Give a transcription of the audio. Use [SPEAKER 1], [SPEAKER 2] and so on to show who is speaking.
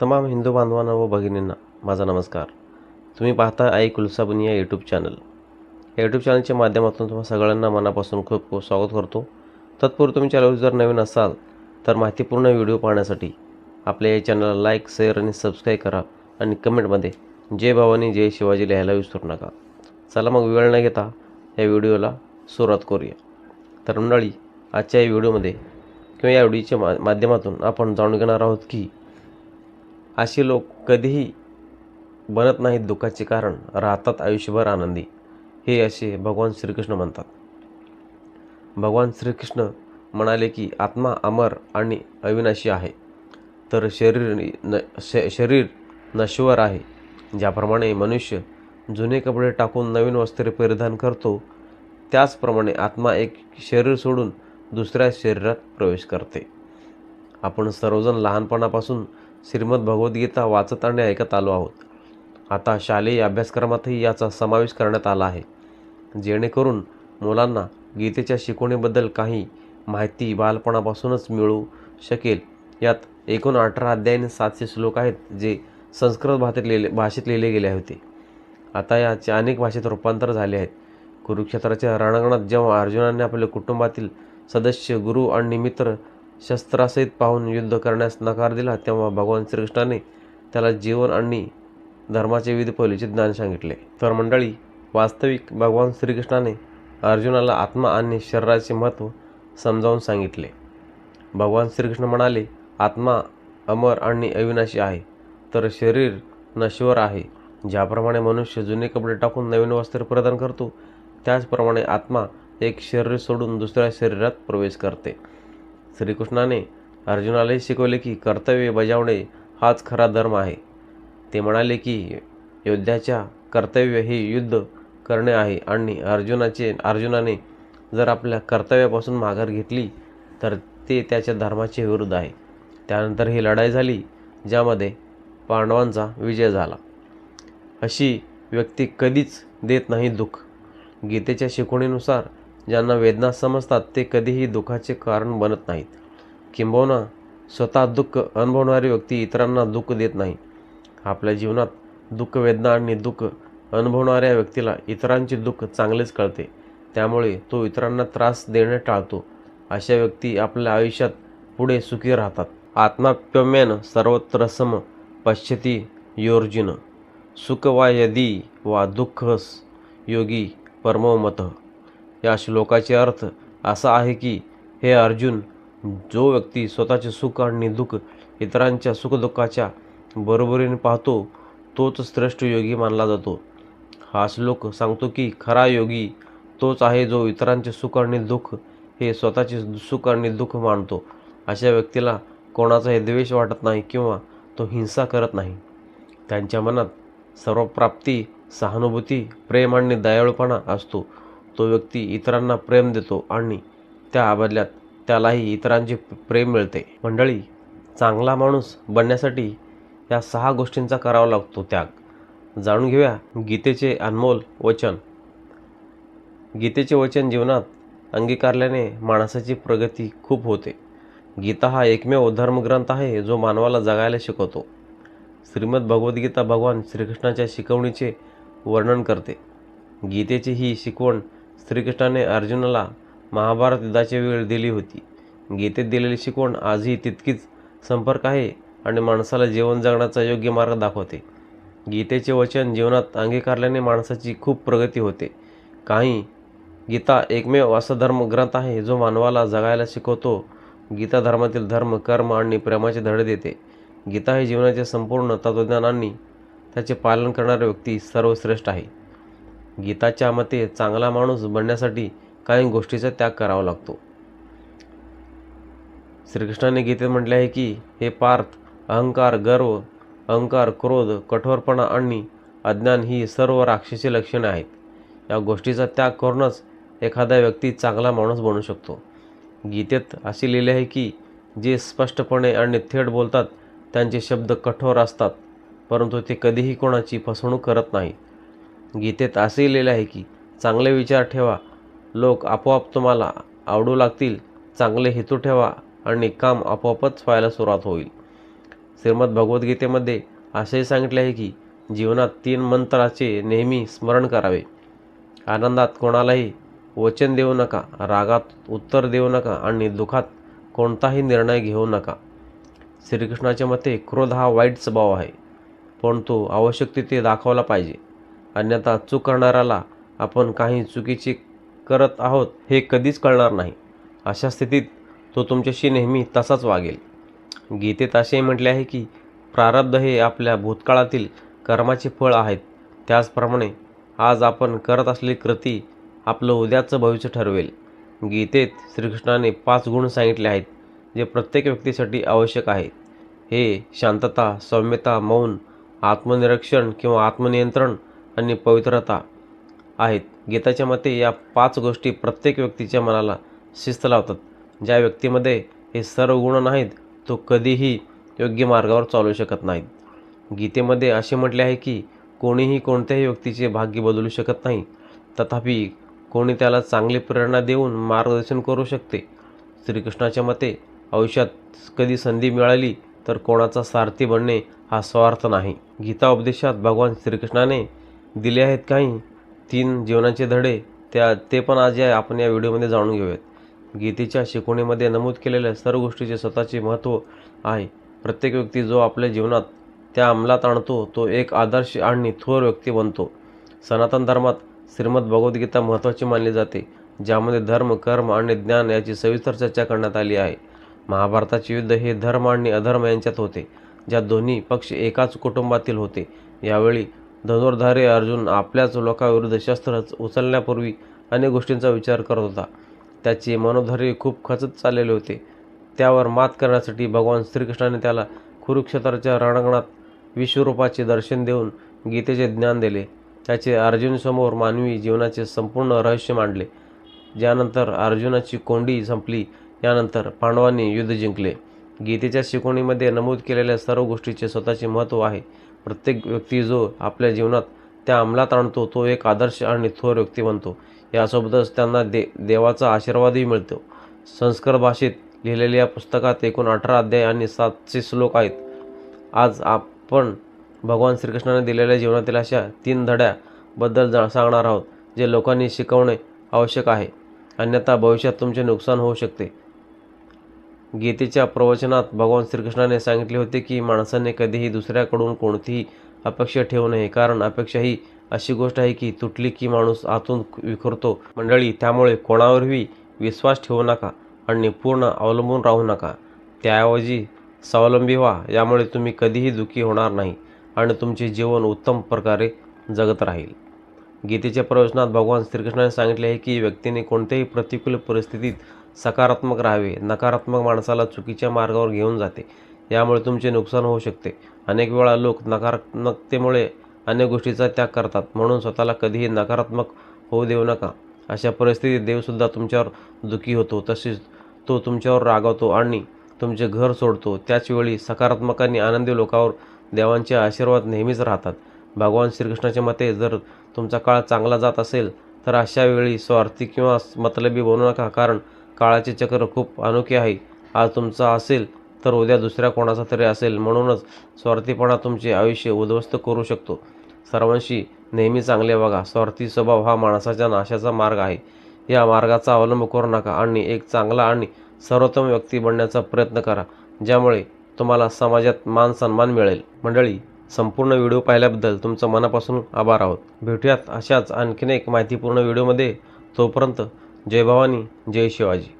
[SPEAKER 1] तमाम हिंदू बांधवांना व भगिनींना माझा नमस्कार. तुम्ही पाहता आई कुलसाबुनी या यूट्यूब चॅनल या यूट्यूब चॅनलच्या माध्यमातून तुम्हा सगळ्यांना मनापासून खूप खूप स्वागत करतो. तत्पूर्वी तुम्ही चॅनल जर नवीन असाल तर माहितीपूर्ण व्हिडिओ पाहण्यासाठी आपल्या या चॅनलला लाईक शेअर आणि सबस्क्राईब करा आणि कमेंटमध्ये जय भवानी जय शिवाजी लिहायला विसरू नका. चला मग वेळ न घेता या व्हिडिओला सुरुवात करूया. तर मंडळी आजच्या या व्हिडिओमध्ये किंवा या व्हिडिओच्या मा माध्यमातून आपण जाणून घेणार आहोत की असे लोक कधीही बनत नाहीत दुःखाचे कारण. राहतात आयुष्यभर आनंदी. हे असे भगवान श्रीकृष्ण म्हणतात. भगवान श्रीकृष्ण म्हणाले की आत्मा अमर आणि अविनाशी आहे. तर शरीर न श शरीर नश्वर आहे. ज्याप्रमाणे मनुष्य जुने कपडे टाकून नवीन वस्त्रे परिधान करतो त्याचप्रमाणे आत्मा एक शरीर सोडून दुसऱ्या शरीरात प्रवेश करते. आपण सर्वजण लहानपणापासून श्रीमद भगवद्गीता वाचत आणि ऐकत आलो आहोत. आता शालेय अभ्यासक्रमातही याचा समावेश करण्यात आला आहे. जेणेकरून मुलांना गीतेच्या शिकवणीबद्दल काही माहिती बालपणापासूनच मिळू शकेल. यात एकूण अठरा अध्याय आणि सातशे श्लोक आहेत जे संस्कृत भाषेत लिहिले भाषेत लिहिले गेले होते. आता याचे अनेक भाषेत रूपांतर झाले आहेत. कुरुक्षेत्राच्या रणांगणात जेव्हा अर्जुनाने आपल्या कुटुंबातील सदस्य गुरु आणि मित्र शस्त्रासहित पाहून युद्ध करण्यास नकार दिला तेव्हा भगवान श्रीकृष्णाने त्याला जीवन आणि धर्माचे विविध पैलूचे ज्ञान सांगितले. तर मंडळी वास्तविक भगवान श्रीकृष्णाने अर्जुनाला आत्मा आणि शरीराचे महत्त्व समजावून सांगितले. भगवान श्रीकृष्ण म्हणाले आत्मा अमर आणि अविनाशी आहे तर शरीर नश्वर आहे. ज्याप्रमाणे मनुष्य जुने कपडे टाकून नवीन वस्त्र प्रदान करतो त्याचप्रमाणे आत्मा एक शरीर सोडून दुसऱ्या शरीरात प्रवेश करते. श्रीकृष्णाने अर्जुनालाही शिकवले की कर्तव्य बजावणे हाच खरा धर्म आहे. ते म्हणाले की योद्ध्याच्या कर्तव्य हे युद्ध करणे आहे आणि अर्जुनाचे अर्जुनाने जर आपल्या कर्तव्यापासून माघार घेतली तर ते त्याच्या धर्माचे विरुद्ध आहे. त्यानंतर ही लढाई झाली ज्यामध्ये पांडवांचा विजय झाला. अशी व्यक्ती कधीच देत नाही दुःख. गीतेच्या शिकवणीनुसार ज्यांना वेदना समजतात ते कधीही दुःखाचे कारण बनत नाहीत. किंबहुना स्वतः दुःख अनुभवणारी व्यक्ती इतरांना दुःख देत नाही. आपल्या जीवनात दुःख वेदना आणि दुःख अनुभवणाऱ्या व्यक्तीला इतरांचे दुःख चांगलेच कळते. त्यामुळे तो इतरांना त्रास देणे टाळतो. अशा व्यक्ती आपल्या आयुष्यात पुढे सुखी राहतात. आत्माप्यम्यन सर्वत्र सम पश्यती योर्जिन. सुख वा यदी वा दुःखस योगी परमोमत. या श्लोकाचे अर्थ असा आहे की हे अर्जुन जो व्यक्ती स्वतःचे सुख आणि दुःख इतरांच्या सुखदुःखाच्या बरोबरीने पाहतो तोच श्रेष्ठ योगी मानला जातो. हा श्लोक सांगतो की खरा योगी तोच आहे जो इतरांचे सुख आणि दुःख हे स्वतःचे सुख आणि दुःख मानतो. अशा व्यक्तीला कोणाचाही द्वेष वाटत नाही किंवा तो हिंसा करत नाही. त्यांच्या मनात सर्वप्राप्ती सहानुभूती प्रेम आणि दयाळूपणा असतो. तो व्यक्ती इतरांना प्रेम देतो आणि त्या बदल्यात त्यालाही इतरांचे प्रेम मिळते. मंडळी चांगला माणूस बनण्यासाठी या सहा गोष्टींचा करावा लागतो त्याग. जाणून घेऊया गीतेचे अनमोल वचन. गीतेचे वचन जीवनात अंगीकारल्याने माणसाची प्रगती खूप होते. गीता हा एकमेव धर्मग्रंथ आहे जो मानवाला जगायला शिकवतो. श्रीमद भगवद्गीता भगवान श्रीकृष्णाच्या शिकवणीचे वर्णन करते. गीतेची ही शिकवण श्रीकृष्णाने अर्जुनाला महाभारत युद्धाची वेळ दिली होती. गीतेत दिलेली शिकवण आजही तितकीच संपर्क आहे आणि माणसाला जीवन जगण्याचा योग्य मार्ग दाखवते. गीतेचे वचन जीवनात अंगीकारल्याने माणसाची खूप प्रगती होते. काही गीता एकमेव असा धर्मग्रंथ आहे जो मानवाला जगायला शिकवतो. गीता धर्मातील धर्म कर्म आणि प्रेमाचे धडे देते. गीता हे जीवनाचे संपूर्ण तत्त्वज्ञानांनी त्याचे पालन करणारी व्यक्ती सर्वश्रेष्ठ आहे. गीताच्या मते चांगला माणूस बनण्यासाठी काही गोष्टीचा त्याग करावा लागतो. श्रीकृष्णाने गीतेत म्हटले आहे की हे पार्थ अहंकार गर्व अहंकार क्रोध कठोरपणा आणि अज्ञान ही सर्व राक्षसी लक्षणे आहेत. या गोष्टीचा त्याग करूनच एखादा व्यक्ती चांगला माणूस बनू शकतो. गीतेत असे लिहिले आहे की जे स्पष्टपणे आणि थेट बोलतात त्यांचे शब्द कठोर असतात परंतु ते कधीही कोणाची फसवणूक करत नाही गीतेत असेही लिहिले आहे की चांगले विचार ठेवा. लोक आपोआप तुम्हाला आवडू लागतील. चांगले हेतू ठेवा आणि काम आपोआपच व्हायला सुरुवात होईल. श्रीमद भगवद्गीतेमध्ये असेही सांगितले आहे की जीवनात तीन मंत्राचे नेहमी स्मरण करावे. आनंदात कोणालाही वचन देऊ नका रागात उत्तर देऊ नका आणि दुःखात कोणताही निर्णय घेऊ नका. श्रीकृष्णाच्या मते क्रोध हा वाईट स्वभाव आहे पण तो आवश्यक तिथे दाखवला पाहिजे. अन्यथा चूक करणाऱ्याला आपण काही चुकीची करत आहोत हे कधीच कळणार नाही. अशा स्थितीत तो तुमच्याशी नेहमी तसाच वागेल. गीतेत असेही म्हटले आहे की प्रारब्ध हे आपल्या भूतकाळातील कर्माचे फळ आहेत. त्याचप्रमाणे आज आपण करत असलेली कृती आपलं उद्याचं भविष्य ठरवेल. गीतेत श्रीकृष्णाने पाच गुण सांगितले आहेत जे प्रत्येक व्यक्तीसाठी आवश्यक आहेत. हे शांतता सौम्यता मौन आत्मनिरीक्षण किंवा आत्मनियंत्रण आणि पवित्रता आहेत. गीताच्या मते या पाच गोष्टी प्रत्येक व्यक्तीच्या मनाला शिस्त लावतात. ज्या व्यक्तीमध्ये हे सर्व गुण नाहीत तो कधीही योग्य मार्गावर चालू शकत नाहीत. गीतेमध्ये असे म्हटले आहे की कोणीही कोणत्याही व्यक्तीचे भाग्य बदलू शकत नाही. तथापि कोणी त्याला चांगली प्रेरणा देऊन मार्गदर्शन करू शकते. श्रीकृष्णाच्या मते आयुष्यात कधी संधी मिळाली तर कोणाचा सारथी बनणे हा स्वार्थ नाही. गीता उपदेशात भगवान श्रीकृष्णाने दिले आहेत काही? तीन जीवनाचे धडे त्या ते पण आज या आपण या व्हिडिओमध्ये जाणून घेऊयात. गीतेच्या शिकवणीमध्ये नमूद केलेल्या सर्व गोष्टीचे स्वतःचे महत्त्व आहे. प्रत्येक व्यक्ती जो आपल्या जीवनात त्या अंमलात आणतो तो एक आदर्श आणि थोर व्यक्ती बनतो. सनातन धर्मात श्रीमद भगवद्गीता महत्त्वाची मानली जाते ज्यामध्ये धर्म कर्म आणि ज्ञान याची सविस्तर चर्चा करण्यात आली आहे. महाभारताचे युद्ध हे धर्म आणि अधर्म यांच्यात होते ज्या दोन्ही पक्ष एकाच कुटुंबातील होते. यावेळी धनुर्धारी अर्जुन आपल्याच लोकाविरुद्ध शस्त्र उचलण्यापूर्वी अनेक गोष्टींचा विचार करत होता. त्याचे मनोधैर्य खूप खचत चाललेले होते. त्यावर मात करण्यासाठी भगवान श्रीकृष्णाने त्याला कुरुक्षेत्राच्या रणांगणात विश्वरूपाचे दर्शन देऊन गीतेचे ज्ञान दिले. त्याचे अर्जुनसमोर मानवी जीवनाचे संपूर्ण रहस्य मांडले. ज्यानंतर अर्जुनाची कोंडी संपली. यानंतर पांडवांनी युद्ध जिंकले. गीतेच्या शिकवणीमध्ये नमूद केलेल्या सर्व गोष्टीचे स्वतःचे महत्त्व आहे. प्रत्येक व्यक्ती जो आपल्या जीवनात त्या अंमलात आणतो तो एक आदर्श आणि थोर व्यक्ती बनतो. यासोबतच त्यांना दे देवाचा आशीर्वादही मिळतो. संस्कृत भाषेत लिहिलेल्या या पुस्तकात एकूण अठरा अध्याय आणि सातशे श्लोक आहेत. आज आपण भगवान श्रीकृष्णाने दिलेल्या जीवनातील अशा तीन धड्याबद्दल जा सांगणार आहोत जे लोकांनी शिकवणे आवश्यक आहे. अन्यथा भविष्यात तुमचे नुकसान होऊ शकते. गीतेच्या प्रवचनात भगवान श्रीकृष्णाने सांगितले होते की माणसाने कधीही दुसऱ्याकडून कोणतीही अपेक्षा ठेवू नये कारण अपेक्षा ही अशी गोष्ट आहे की तुटली की माणूस आतून विखरतो. मंडळी त्यामुळे कोणावरही विश्वास ठेवू नका आणि पूर्ण अवलंबून राहू नका. त्याऐवजी स्वावलंबी व्हा यामुळे तुम्ही कधीही दुःखी होणार नाही आणि तुमचे जीवन उत्तम प्रकारे जगत राहील. गीतेच्या प्रवचनात भगवान श्रीकृष्णाने सांगितले आहे की व्यक्तीने कोणत्याही प्रतिकूल परिस्थितीत सकारात्मक राहावे नकारात्मक माणसाला चुकीच्या मार्गावर घेऊन जाते. यामुळे तुमचे नुकसान होऊ शकते. अनेक वेळा लोक नकारात्मकतेमुळे अनेक गोष्टीचा त्याग करतात. म्हणून स्वतःला कधीही नकारात्मक होऊ देऊ नका. अशा परिस्थितीत देवसुद्धा तुमच्यावर दुःखी होतो तसेच तो तुमच्यावर रागावतो आणि तुमचे घर सोडतो. त्याचवेळी सकारात्मक आणि आनंदी लोकांवर देवांचे आशीर्वाद नेहमीच राहतात. भगवान श्रीकृष्णाच्या मते जर तुमचा काळ चांगला जात असेल तर अशा वेळी स्वार्थी किंवा मतलबी बनू नका. कारण काळाचे चक्र खूप अनोखे आहे. आज तुमचा असेल तर उद्या दुसऱ्या कोणाचा तरी असेल म्हणूनच स्वार्थीपणा तुमचे आयुष्य उद्ध्वस्त करू शकतो. सर्वांशी नेहमी चांगले वागा. स्वार्थी स्वभाव हा माणसाच्या नाशाचा मार्ग आहे. या मार्गाचा अवलंब करू नका आणि एक चांगला आणि सर्वोत्तम व्यक्ती बनण्याचा प्रयत्न करा ज्यामुळे तुम्हाला समाजात मान सन्मान मिळेल. मंडळी संपूर्ण व्हिडिओ पाहिल्याबद्दल तुमचं मनापासून आभार आहोत. भेटूयात अशाच आणखीन एक माहितीपूर्ण व्हिडिओमध्ये. तोपर्यंत जय भवानी जय शिवाजी.